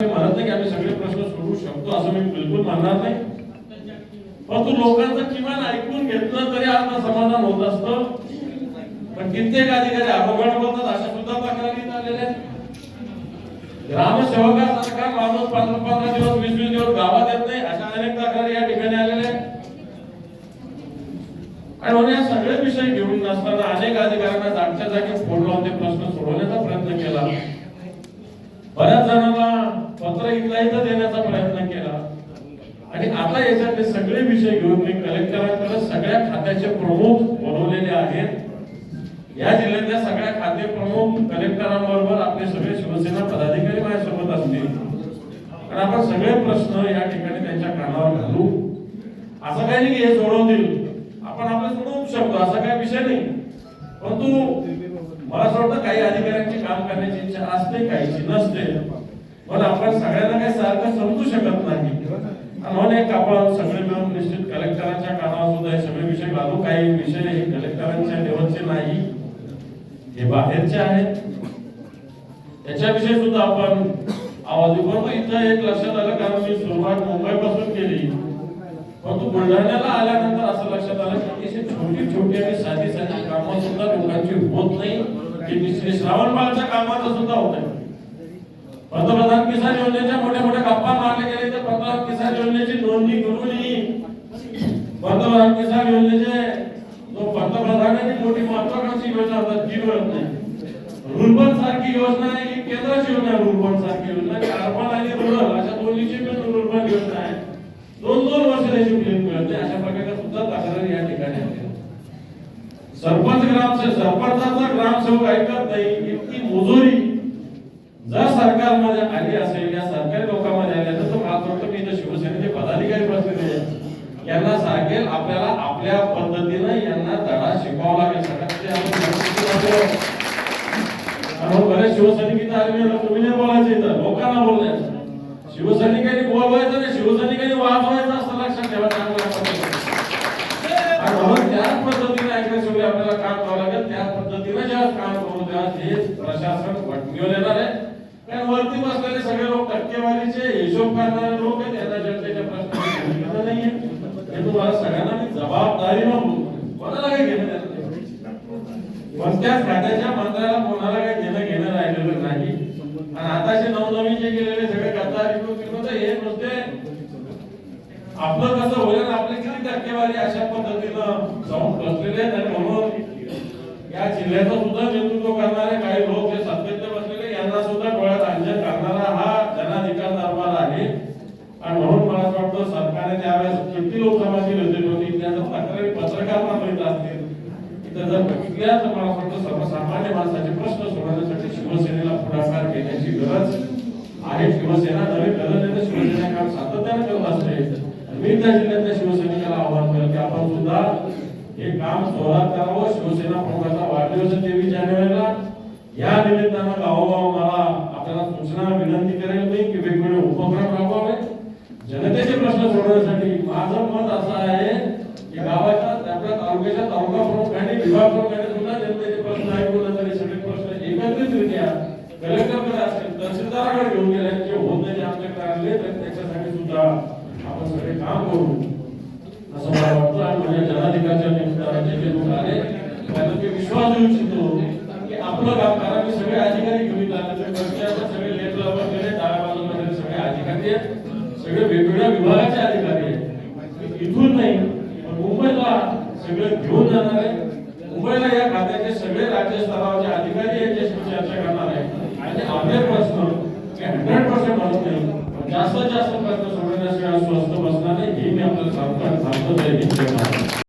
म्हणत नाही की आम्ही सगळे प्रश्न सोडवू शकतो असं मी बिलकुल म्हणणार नाही. परंतु लोकांचं किमान ऐकून घेतलं तरी आता समाधान होत असतं. पण कित्येक अधिकारी अवघड बोलतात अशा सुद्धा तक्रारी इथं आलेल्या ग्रामसेवकासारखा माणूस पंधरा पंधरा दिवस वीस वीस दिवस गावात येत नाही अशा अनेक तक्रारी या ठिकाणी आलेल्या आहेत. आणि म्हणून या सगळे विषय घेऊन नसताना अनेक अधिकाऱ्यांना जागच्या जागी फोन लावून ते प्रश्न सोडवण्याचा प्रयत्न केला. बऱ्याच जणांना पत्र इथला इथं देण्याचा प्रयत्न केला. आणि आता याच्यातले सगळे विषय घेऊन मी कलेक्टरांकडे सगळ्या खात्याचे प्रमुख बनवलेले आहेत. या जिल्ह्यातल्या सगळ्या खाते प्रमुख कलेक्टरांबरोबर आपले सगळे शिवसेना पदाधिकारी माझ्यासोबत असतील. आणि आपण सगळे प्रश्न या ठिकाणी त्यांच्या कानावर घालू. असं काही नाही हे सोडवतील. आपण आपलं सोडवू शकतो असा काही विषय नाही. परंतु मला असं वाटतं काही अधिकाऱ्यांची काम करण्याची इच्छा असते काहीची नसते. पण आपण सगळ्यांना काही सारखं समजू शकत नाही. आणि हो, एक आपण सगळे मिळून निश्चित कलेक्टरांच्या कानावर सुद्धा हे सगळे विषय घालू. काही विषय हे कलेक्टरांच्या लेवलचे नाही. हे बाहेरचे आहेत. त्याच्याविषयी सुद्धा आपण आवाज उभारतो इथं एक लक्षात आलं कारण मी सुरुवात मुंबईपासून केली. परंतु बुलढाण्याला आल्यानंतर असं लक्षात आलं की अतिशय छोटी छोटी आणि साधी साधी कामं सुद्धा लोकांची होत नाही. की श्रावण बाळाच्या कामाचं सुद्धा होत आहे पंतप्रधान किसान योजनेच्या मोठ्या मोठ्या गप्पा मारल्या गेले तर पंतप्रधान किसान योजनेची नोंदणी करून पंतप्रधान किसान योजनेचे जो पंतप्रधानांनी मोठी महत्वाकांक्षी योजना होता जी योजना नाही. सारखी योजना आहे ही केंद्राची योजना आहे रुर्बन सारखी योजना अर्बन आणि रुरल अशा दोन्हीची पण रुर्बन योजना आहे. दोन दोन वर्ष त्याची बिल मिळत नाही अशा प्रकारच्या सुद्धा तक्रारी या ठिकाणी आहेत सरपंच ग्रामसेवक सरपंचाचा ग्रामसेवक ऐकत नाही. सरकारमध्ये आली असेल या सरकारी लोकांमध्ये आले असेल तर मला वाटतं मी इथं शिवसेनेचे पदाधिकारी बसलेले आहेत. यांना सांगेल आपल्याला आपल्या पद्धतीनं यांना धडा शिकवावा लागेल. सगळ्यात ते बरेच शिवसैनिक आले तुम्ही नाही बोलायचं इथं. लोकांना बोलायचं शिवसैनिकांनी बोलवायचं नाही शिवसैनिकांनी वाजवायचं असं लक्षात ठेवा चांगल्या पद्धतीने आणि म्हणून त्याच पद्धतीने ऐकण्याशिवाय आपल्याला काम करावं लागेल त्या पद्धतीने जेव्हा काम करू तेव्हा हे प्रशासन वटणीवर येणार आहे कारण वरती बसलेले सगळे लोक टक्केवारीचे हिशोब करणारे लोक आहेत त्यांना जनतेच्या प्रश्न नाहीये हे तुम्हाला सगळ्यांना मी जबाबदारी नव्हतो कोणाला काही घेणं कोणत्याच खात्याच्या मंत्र्याला कोणाला काही घेणं घेणं राहिलेलं नाही. आणि आताचे नवनवीन जे गेलेले सगळे कथा रिपोर्ट म्हणजे हे नुसते आपलं कसं होईल आणि आपली किती टक्केवारी अशा पद्धतीनं जाऊन बसलेले आहेत आणि म्हणून या जिल्ह्याचं सुद्धा नेतृत्व करणारे काही लोक जे सत्तेत बसलेले यांना सुद्धा डोळ्यात अंजन करणारा हा जनाधिकार दरबार आहे आणि म्हणून मला असं वाटतं सरकारने त्यावेळेस किती लोकसभाची रचना होती त्या जर तक्रारी पत्रकार मिळत असतील इथं जर बघितल्या तर मला सर्वसामान्य माणसाचे प्रश्न सोडवण्यासाठी शिवसेनेला पुढाकार घेण्याची गरज आहे. शिवसेना नवीन गरज तर शिवसेना काम सातत्याने करत असते मी त्या जिल्ह्यातल्या शिवसैनिकाला आव्हान करेल की आपण सुद्धा हे काम जोरात करावं. शिवसेना प्रमुखाचा वाढदिवस तेवीस जानेवारीला. या निमित्तानं गावोगाव मला आपल्याला सूचना विनंती करेल मी की वेगवेगळे उपक्रम राबवावे. जनतेचे प्रश्न सोडवण्यासाठी माझं मत असं आहे की गावाच्या आपल्या तालुक्याच्या तालुका प्रमुखांनी विभाग प्रमुखांनी जनतेचे प्रश्न ऐकून तरी सगळे प्रश्न एकत्रितरित्या कलेक्टरकडे असतील तहसीलदाराकडे घेऊन गेले जे होत नाही आणले तर त्याच्यासाठी सुद्धा आपण सगळे काम करू असं मला वाटतं आणि माझ्या जनाधिकारच्या निमित्ताने जे लोक आले त्यांना मी विश्वास देऊ इच्छितो की आपलं काम कारण मी सगळे अधिकारी घेऊन आले सगळे लेट वगैरे डाव्या बाजूला सगळे अधिकारी आहेत सगळे वेगवेगळ्या विभागाचे अधिकारी आहेत. इथून नाही पण मुंबईला सगळे घेऊन जाणार आहे सगळे राज्यस्तरावरचे अधिकारी याच्याशी चर्चा करणार आहे आणि आपले प्रश्न हंड्रेड पर्सेंट म्हणत नाही. जास्तीत जास्त प्रश्न सोडवण्याशिवाय स्वस्त बसणार नाही हे मी आपल्याला सांगतो आणि सांगतो